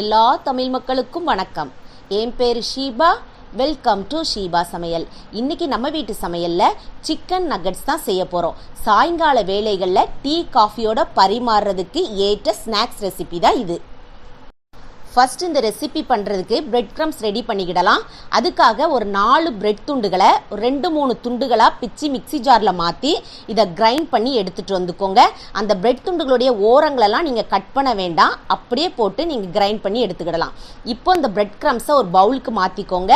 எல்லா தமிழ் மக்களுக்கும் வணக்கம். என் பேர் ஷீபா. வெல்கம் டு ஷீபா சமையல். இன்னைக்கு நம்ம வீட்டு சமையலில் சிக்கன் நக்கட்ஸ் தான் செய்ய போகிறோம் சாயங்கால வேளைகளில் டீ காஃபியோட பரிமாறுறதுக்கு ஏற்ற ஸ்நாக்ஸ் ரெசிபி தான் இது. ஃபர்ஸ்ட் இந்த ரெசிபி பண்ணுறதுக்கு பிரெட் க்ரம்ஸ் ரெடி பண்ணிக்கிடலாம். அதுக்காக ஒரு நாலு பிரெட் துண்டுகளை ரெண்டு மூணு துண்டுகளாக பிச்சு மிக்ஸி ஜாரில் மாற்றி இதை கிரைண்ட் பண்ணி எடுத்துகிட்டு வந்துக்கோங்க. அந்த பிரெட் துண்டுகளுடைய ஓரங்களெல்லாம் நீங்கள் கட் பண்ண வேண்டாம். அப்படியே போட்டு நீங்கள் கிரைண்ட் பண்ணி எடுத்துக்கிடலாம். இப்போ இந்த பிரெட் க்ரம்ஸை ஒரு பவுலுக்கு மாற்றிக்கோங்க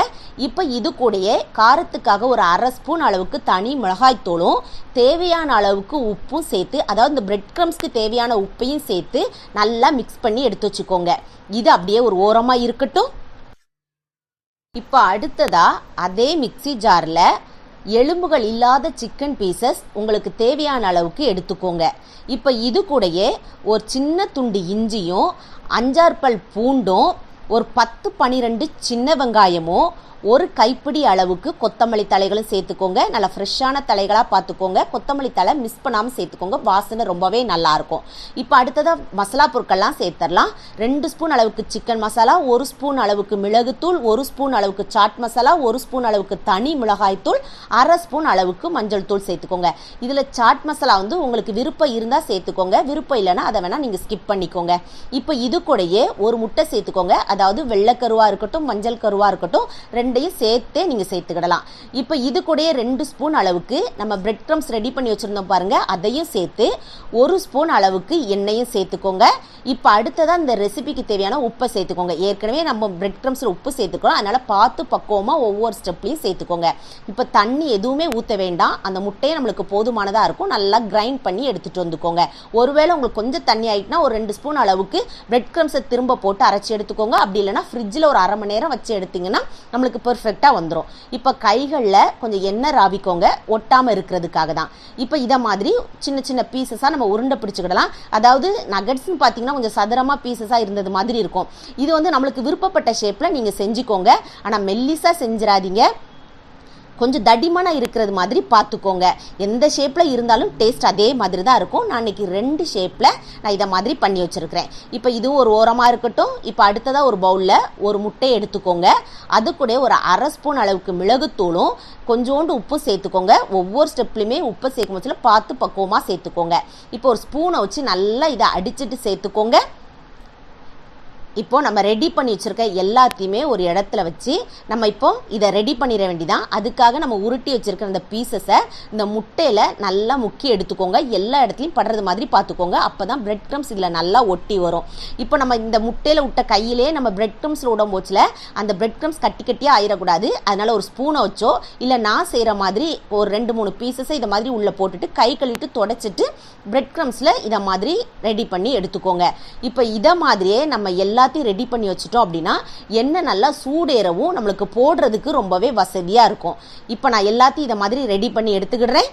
இப்போ இது கூடயே காரத்துக்காக ஒரு அரை ஸ்பூன் அளவுக்கு தனி மிளகாய்த்தூளும் தேவையான அளவுக்கு உப்பும் சேர்த்து அதாவது இந்த பிரெட் க்ரம்ஸ்க்கு தேவையான உப்பையும் சேர்த்து நல்லா மிக்ஸ் பண்ணி எடுத்து வச்சுக்கோங்க. இது அப்படியே ஒரு ஓரமாக இருக்கட்டும். இப்போ அடுத்ததா அதே மிக்ஸி ஜாரில் எலும்புகள் இல்லாத சிக்கன் பீசஸ் உங்களுக்கு தேவையான அளவுக்கு எடுத்துக்கோங்க. இப்போ இது கூடயே ஒரு சின்ன துண்டு இஞ்சியும் அஞ்சாறு பல் பூண்டும் ஒரு பத்து பனிரெண்டு சின்ன வெங்காயமும் ஒரு கைப்பிடி அளவுக்கு கொத்தமல்லி தலைகளும் சேர்த்துக்கோங்க. நல்லா ஃப்ரெஷ்ஷான தலைகளாக பார்த்துக்கோங்க. கொத்தமல்லி தலை மிஸ் பண்ணாமல் சேர்த்துக்கோங்க. வாசனை ரொம்பவே நல்லாயிருக்கும் இப்போ அடுத்ததாக மசாலா பொருட்கள்லாம் சேர்த்துடலாம் ரெண்டு ஸ்பூன் அளவுக்கு சிக்கன் மசாலா ஒரு ஸ்பூன் அளவுக்கு மிளகுத்தூள் ஒரு ஸ்பூன் அளவுக்கு சாட் மசாலா ஒரு ஸ்பூன் அளவுக்கு தனி மிளகாய்த்தூள் அரை ஸ்பூன் அளவுக்கு மஞ்சள் தூள் சேர்த்துக்கோங்க. இதில் சாட் மசாலா வந்து உங்களுக்கு விருப்பம் இருந்தால் சேர்த்துக்கோங்க. விருப்பம் இல்லைன்னா அதை வேணால் நீங்கள் ஸ்கிப் பண்ணிக்கோங்க. இப்போ இது கூடயே ஒரு முட்டை சேர்த்துக்கோங்க. அதாவது வெள்ளைக்கருவாக இருக்கட்டும் மஞ்சள் கருவாக இருக்கட்டும் ரெண்டு ரெண்டையும் சேர்த்தே நீங்கள் சேர்த்துக்கிடலாம். இப்போ இது கூட ரெண்டு ஸ்பூன் அளவுக்கு நம்ம பிரெட் க்ரம்ஸ் ரெடி பண்ணி வச்சுருந்தோம் பாருங்க அதையும் சேர்த்து ஒரு ஸ்பூன் அளவுக்கு எண்ணெயும் சேர்த்துக்கோங்க. இப்போ அடுத்ததாக இந்த ரெசிபிக்கு தேவையான உப்பை சேர்த்துக்கோங்க. ஏற்கனவே நம்ம பிரெட் க்ரம்ஸில் உப்பு சேர்த்துக்கிறோம். அதனால் பார்த்து பக்குவமாக ஒவ்வொரு ஸ்டெப்லையும் சேர்த்துக்கோங்க. இப்போ தண்ணி எதுவுமே ஊற்ற வேண்டாம். அந்த முட்டையே நம்மளுக்கு போதுமானதாக இருக்கும். நல்லா கிரைண்ட் பண்ணி எடுத்துகிட்டு வந்துக்கோங்க. ஒருவேளை உங்களுக்கு கொஞ்சம் தண்ணி ஆகிட்டுனா ஒரு ரெண்டு ஸ்பூன் அளவுக்கு பிரெட் க்ரம்ஸை திரும்ப போட்டு அரைச்சி எடுத்துக்கோங்க. அப்படி இல்லைன்னா ஃப்ரிட்ஜில் ஒரு அரை மணி நேரம் வச்சு எடுத்தீங்கன்னா நம்மளுக்கு பெர்ஃபெக்டாக வந்துடும் இப்போ கைகளில் கொஞ்சம் எண்ணெய் ராவிக்கோங்க. ஒட்டாமல் இருக்கிறதுக்காக தான். இப்போ இதை மாதிரி சின்ன சின்ன பீசஸாக நம்ம உருண்டை பிடிச்சிக்கிடலாம். அதாவது நகட்ஸ்னு பார்த்தீங்கன்னா கொஞ்சம் சதுரமாக பீசஸாக இருந்தது மாதிரி இருக்கும். இது வந்து நம்மளுக்கு விருப்பப்பட்ட ஷேப்பில் நீங்கள் செஞ்சுக்கோங்க. ஆனால் மெல்லிஸாக செஞ்சிடாதீங்க கொஞ்சம் தடிமனாக இருக்கிறது மாதிரி பார்த்துக்கோங்க. எந்த ஷேப்பில் இருந்தாலும் டேஸ்ட் அதே மாதிரி தான் இருக்கும். நான் இன்றைக்கி ரெண்டு ஷேப்பில் நான் இதை மாதிரி பண்ணி வச்சுருக்கிறேன். இப்போ இதுவும் ஒரு ஓரமாக இருக்கட்டும். இப்போ அடுத்ததாக ஒரு பவுலில் ஒரு முட்டையை எடுத்துக்கோங்க. அது கூட ஒரு அரை ஸ்பூன் அளவுக்கு மிளகுத்தூளும் கொஞ்சோண்டு உப்பு சேர்த்துக்கோங்க. ஒவ்வொரு ஸ்டெப்லையுமே உப்பு சேர்க்கும் பட்சத்தில் பார்த்து பக்குவமாக சேர்த்துக்கோங்க. இப்போ ஒரு ஸ்பூனை வச்சு நல்லா இதை அடிச்சிட்டு சேர்த்துக்கோங்க. இப்போ நம்ம ரெடி பண்ணி வச்சுருக்க எல்லாத்தையுமே ஒரு இடத்துல வச்சு நம்ம இப்போ இதை ரெடி பண்ணிட வேண்டிதான். அதுக்காக நம்ம உருட்டி வச்சுருக்கிற அந்த பீசஸை இந்த முட்டையில் நல்லா முக்கி எடுத்துக்கோங்க. எல்லா இடத்துலையும் படுறது மாதிரி பார்த்துக்கோங்க. அப்போ தான் பிரெட் க்ரம்ஸ் இதில் நல்லா ஒட்டி வரும். இப்போ நம்ம இந்த முட்டையில் விட்ட கையிலே நம்ம பிரெட் க்ரம்ஸில் விடும் போச்சில் அந்த பிரெட் க்ரம்ஸ் கட்டி கட்டியாக ஆயிடக்கூடாது அதனால் ஒரு ஸ்பூனை வச்சோ இல்லை நான் செய்கிற மாதிரி ஒரு ரெண்டு மூணு பீசஸை இதை மாதிரி உள்ளே போட்டுட்டு கை கழுவிட்டு தொடச்சிட்டு பிரெட் க்ரம்ஸில் இதை மாதிரி ரெடி பண்ணி எடுத்துக்கோங்க. இப்போ இதை மாதிரியே நம்ம எல்லா எல்லாத்தையும் ரெடி பண்ணி வச்சுட்டோம் அப்படின்னா எண்ணெய் நல்லா சூடேறவும் நம்மளுக்கு போடுறதுக்கு ரொம்பவே வசதியாக இருக்கும். இப்போ நான் எல்லாத்தையும் இதை மாதிரி ரெடி பண்ணி எடுத்துக்கிடுறேன்.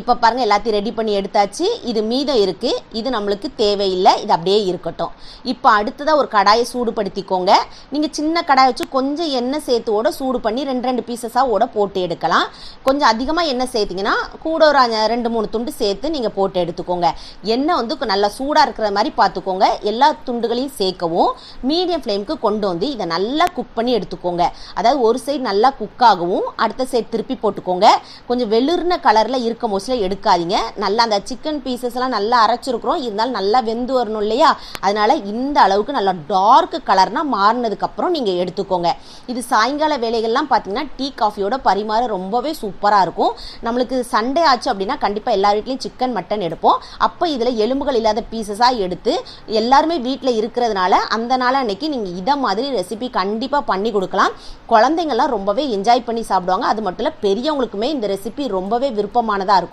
இப்போ பாருங்கள் எல்லாத்தையும் ரெடி பண்ணி எடுத்தாச்சு. இது மீதம் இருக்குது இது நம்மளுக்கு தேவையில்லை. இது அப்படியே இருக்கட்டும். இப்போ அடுத்ததாக ஒரு கடாயை சூடுபடுத்திக்கோங்க. நீங்கள் சின்ன கடாயை வச்சு கொஞ்சம் எண்ணெய் சேர்த்துவோட சூடு பண்ணி ரெண்டு ரெண்டு பீசஸாக ஓட போட்டு எடுக்கலாம். கொஞ்சம் அதிகமாக எண்ணெய் சேர்த்திங்கன்னா கூட ஒரு ரெண்டு மூணு துண்டு சேர்த்து நீங்கள் போட்டு எடுத்துக்கோங்க. எண்ணெய் வந்து நல்லா சூடாக இருக்கிற மாதிரி பார்த்துக்கோங்க எல்லா துண்டுகளையும் சேர்க்கவும் மீடியம் ஃப்ளேமுக்கு கொண்டு வந்து இதை நல்லா குக் பண்ணி எடுத்துக்கோங்க. அதாவது ஒரு சைடு நல்லா குக் ஆகவும் அடுத்த சைடு திருப்பி போட்டுக்கோங்க. கொஞ்சம் வெளிர்ன கலரில் இருக்கும் மோஸ்ட்லி எடுக்காதீங்க. நல்லா அந்த சிக்கன் பீசஸ் எல்லாம் நல்லா அரைச்சிருக்கிறோம். இருந்தாலும் நல்லா வெந்து வரணும் இல்லையா? அதனால இந்த அளவுக்கு நல்லா டார்க் கலர்னால் மாறினதுக்கப்புறம் நீங்கள் எடுத்துக்கோங்க. இது சாயங்கால வேலைகள்லாம் பார்த்தீங்கன்னா டீ காஃபியோட பரிமாற ரொம்பவே சூப்பராக இருக்கும். நம்மளுக்கு சண்டே ஆச்சு அப்படின்னா கண்டிப்பாக எல்லா வீட்லேயும் சிக்கன் மட்டன் எடுப்போம். அப்போ இதில் எலும்புகள் இல்லாத பீசஸாக எடுத்து எல்லாருமே வீட்டில் இருக்கிறதுனால அந்த நாள் அன்னைக்கு நீங்கள் இதை மாதிரி ரெசிபி கண்டிப்பாக பண்ணி கொடுக்கலாம். குழந்தைங்கள்லாம் ரொம்பவே என்ஜாய் பண்ணி சாப்பிடுவாங்க. அது மட்டும் இல்லை பெரியவங்களுக்குமே இந்த ரெசிபி ரொம்பவே விருப்பமானதாக இருக்கும்.